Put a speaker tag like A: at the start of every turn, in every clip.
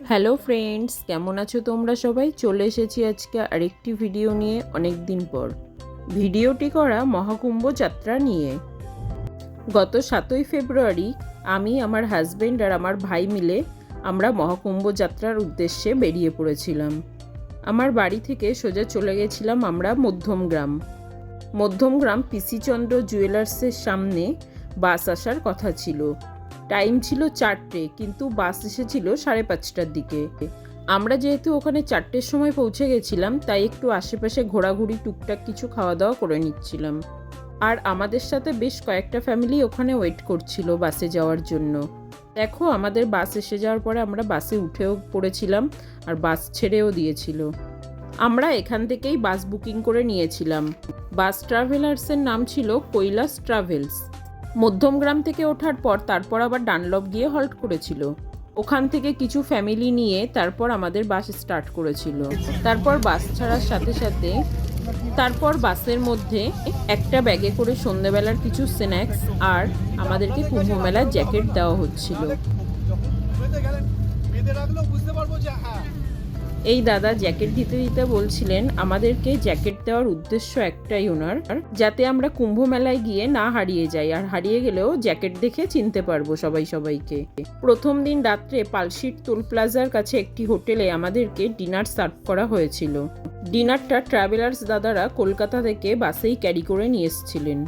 A: Hello friends কেমন আছো তোমরা সবাই? চলে এসেছি আজকে আরেকটি ভিডিও নিয়ে অনেক দিন পর। ভিডিওটি করা মহাকুম্ভ যাত্রা নিয়ে। গত সাতই ফেব্রুয়ারি আমি, আমার হাজবেন্ড আর আমার ভাই মিলে আমরা মহাকুম্ভ যাত্রার উদ্দেশ্যে বেরিয়ে পড়েছিলাম। আমার বাড়ি থেকে সোজা চলে গেছিলাম আমরা মধ্যমগ্রাম মধ্যমগ্রাম পিসিচন্দ্র জুয়েলার্সের সামনে বাস আসার কথা ছিল। টাইম ছিল চারটে, কিন্তু বাস এসেছিল সাড়ে পাঁচটার দিকে। আমরা যেহেতু ওখানে চারটের সময় পৌঁছে গেছিলাম, তাই একটু আশেপাশে ঘোরাঘুরি, টুকটাক কিছু খাওয়া দাওয়া করে নিচ্ছিলাম। আর আমাদের সাথে বেশ কয়েকটা ফ্যামিলি ওখানে ওয়েট করছিল বাসে যাওয়ার জন্য। দেখো, আমাদের বাস এসে যাওয়ার পরে আমরা বাসে উঠেও পড়েছিলাম, আর বাস ছেড়েও দিয়েছিল। আমরা এখান থেকেই বাস বুকিং করে নিয়েছিলাম। বাস ট্রাভেলার্সের নাম ছিল কৈলাস ট্রাভেলস মধ্যমগ্রাম থেকে ওঠার পর তারপর আবার ডানলপ গিয়ে হল্ট করেছিল। ওখান থেকে কিছু ফ্যামিলি নিয়ে তারপর আমাদের বাস স্টার্ট করেছিল। তারপর বাস ছাড়ার সাথে সাথে তারপর বাসের মধ্যে একটা ব্যাগে করে সন্ধেবেলার কিছু স্ন্যাক্স আর আমাদেরকে কুম্ভ মেলার জ্যাকেট দেওয়া হচ্ছিল।
B: বুঝতে পারব যে হ্যাঁ
A: এই দাদা জ্যাকেট দিতে দিতে বলছিলেন, আমাদেরকে জ্যাকেট দেওয়ার উদ্দেশ্য একটাই ওনার, যাতে আমরা কুম্ভ মেলায় গিয়ে না হারিয়ে যাই, আর হারিয়ে গেলেও জ্যাকেট দেখে চিনতে পারব সবাই সবাইকে। প্রথম দিন রাত্রে পালশিট টোল প্লাজার কাছে একটি হোটেলে আমাদেরকে ডিনার সার্ভ করা হয়েছিল। ডিনারটা ট্রাভেলার্স দাদারা কলকাতা থেকে বাসেই ক্যারি করে নিয়ে এসেছিলেন।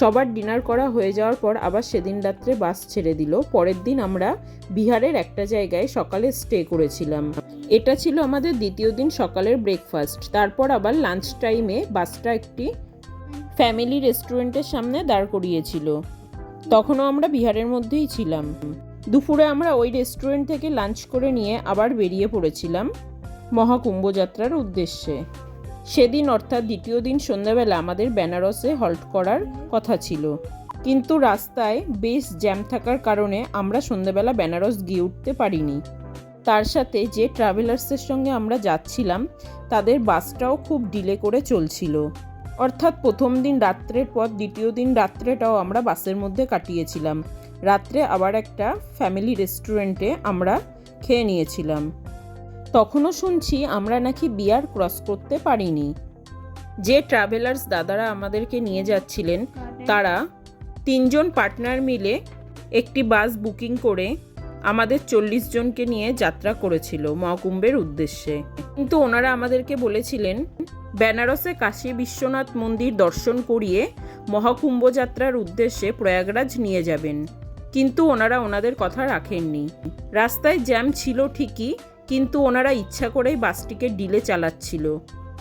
A: সবার ডিনার করা হয়ে যাওয়ার পর আবার সেদিন রাত্রে বাস ছেড়ে দিল। পরের দিন আমরা বিহারের একটা জায়গায় সকালে স্টে করেছিলাম। এটা ছিল আমাদের দ্বিতীয় দিন সকালের ব্রেকফাস্ট তারপর আবার লাঞ্চ টাইমে বাসটা একটি ফ্যামিলি রেস্টুরেন্টের সামনে দাঁড় করিয়েছিল। তখনও আমরা বিহারের মধ্যেই ছিলাম। দুপুরে আমরা ওই রেস্টুরেন্ট থেকে লাঞ্চ করে নিয়ে আবার বেরিয়ে পড়েছিলাম মহাকুম্ভ যাত্রার উদ্দেশ্যে। সেদিন অর্থাৎ দ্বিতীয় দিন সন্ধ্যাবেলা আমাদের বেনারসে হল্ট করার কথা ছিল। কিন্তু রাস্তায় বেশ জ্যাম থাকার কারণে আমরা সন্ধ্যাবেলা বেনারস গিয়ে উঠতে পারিনি। তার সাথে যে ট্রাভেলার্সের সঙ্গে আমরা যাচ্ছিলাম, তাদের বাসটাও খুব ডিলে করে চলছিল। অর্থাৎ প্রথম দিন রাত্রের পর দ্বিতীয় দিন রাত্রেটাও আমরা বাসের মধ্যে কাটিয়েছিলাম। রাত্রে আবার একটা ফ্যামিলি রেস্টুরেন্টে আমরা খেয়ে নিয়েছিলাম। তখনও শুনছি আমরা নাকি বিয়ার ক্রস করতে পারিনি। যে ট্রাভেলার্স দাদারা আমাদেরকে নিয়ে যাচ্ছিলেন, তারা তিনজন পার্টনার মিলে একটি বাস বুকিং করে আমাদের চল্লিশ জনকে নিয়ে যাত্রা করেছিল মহাকুম্ভের উদ্দেশ্যে। কিন্তু ওনারা আমাদেরকে বলেছিলেন, বেনারসে কাশী বিশ্বনাথ মন্দির দর্শন করিয়ে মহাকুম্ভ যাত্রার উদ্দেশ্যে প্রয়াগরাজ নিয়ে যাবেন। কিন্তু ওনারা ওনাদের কথা রাখেননি। রাস্তায় জ্যাম ছিল ঠিকই, কিন্তু ওনারা ইচ্ছা করেই বাসটিকে ডিলে চালাচ্ছিল।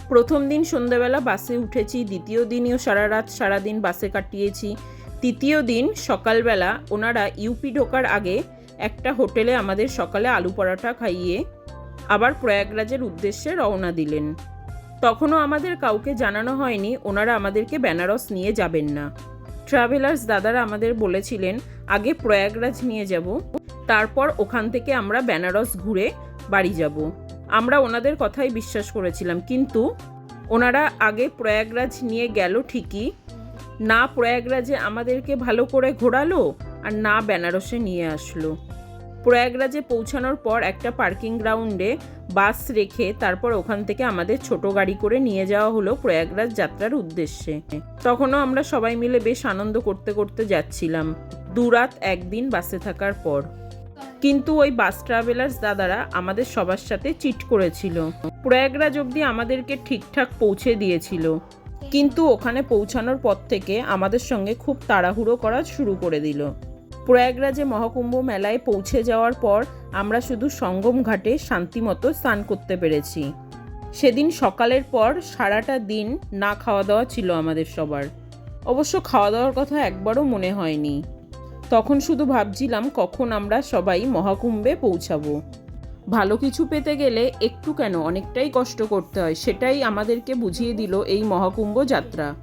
A: প্রথম দিন সন্ধ্যাবেলা বাসে উঠেছি, দ্বিতীয় দিনেও সারা রাত সারাদিন বাসে কাটিয়েছি। তৃতীয় দিন সকালবেলা ওনারা ইউপি ঢোকার আগে একটা হোটেলে আমাদের সকালে আলু পরাঠা খাইয়ে আবার প্রয়াগরাজের উদ্দেশ্যে রওনা দিলেন। তখনও আমাদের কাউকে জানানো হয়নি, ওনারা আমাদেরকে বেনারস নিয়ে যাবেন না। ট্রাভেলার্স দাদারা আমাদের বলেছিলেন, আগে প্রয়াগরাজ নিয়ে যাব, তারপর ওখান থেকে আমরা বেনারস ঘুরে বাড়ি যাব। আমরা ওনাদের কথাই বিশ্বাস করেছিলাম, কিন্তু ওনারা আগে প্রয়াগরাজ নিয়ে গেল ঠিকই। না প্রয়াগরাজে আমাদেরকে ভালো করে ঘোরালো, আর না বেনারসে নিয়ে আসলো। প্রয়াগরাজে পৌঁছানোর পর একটা পার্কিং গ্রাউন্ডে বাস রেখে তারপর ওখান থেকে আমাদের ছোট গাড়ি করে নিয়ে যাওয়া হলো প্রয়াগরাজ যাত্রার উদ্দেশ্যে। তখনও আমরা সবাই মিলে বেশ আনন্দ করতে করতে যাচ্ছিলাম, দুরাত একদিন বাসে থাকার পর। কিন্তু ওই বাস ট্রাভেলার্স দাদারা আমাদের সবার সাথে চিট করেছিল। প্রয়াগরাজ অবধি আমাদেরকে ঠিকঠাক পৌঁছে দিয়েছিল। কিন্তু ওখানে পৌঁছানোর পর থেকে আমাদের সঙ্গে খুব তাড়াহুড়ো করা শুরু করে দিল। প্রয়াগরাজে মহাকুম্ভ মেলায় পৌঁছে যাওয়ার পর আমরা শুধু সঙ্গম ঘাটে শান্তিমতো স্নান করতে পেরেছি। সেদিন সকালের পর সারাটা দিন না খাওয়া দাওয়া ছিল আমাদের সবার। অবশ্য খাওয়া দাওয়ার কথা একবারও মনে হয়নি। তখন শুধু ভাবছিলাম কখন আমরা সবাই মহাকুম্ভে পৌঁছাবো। ভালো কিছু পেতে গেলে একটু কেন অনেকটাই কষ্ট করতে হয়, সেটাই আমাদেরকে বুঝিয়ে দিল এই মহাকুম্ভ যাত্রা।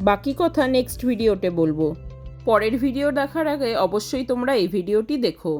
A: বাকি কথা নেক্সট ভিডিওতে বলব। পরের ভিডিও দেখার আগে অবশ্যই তোমরা এই ভিডিওটি দেখো।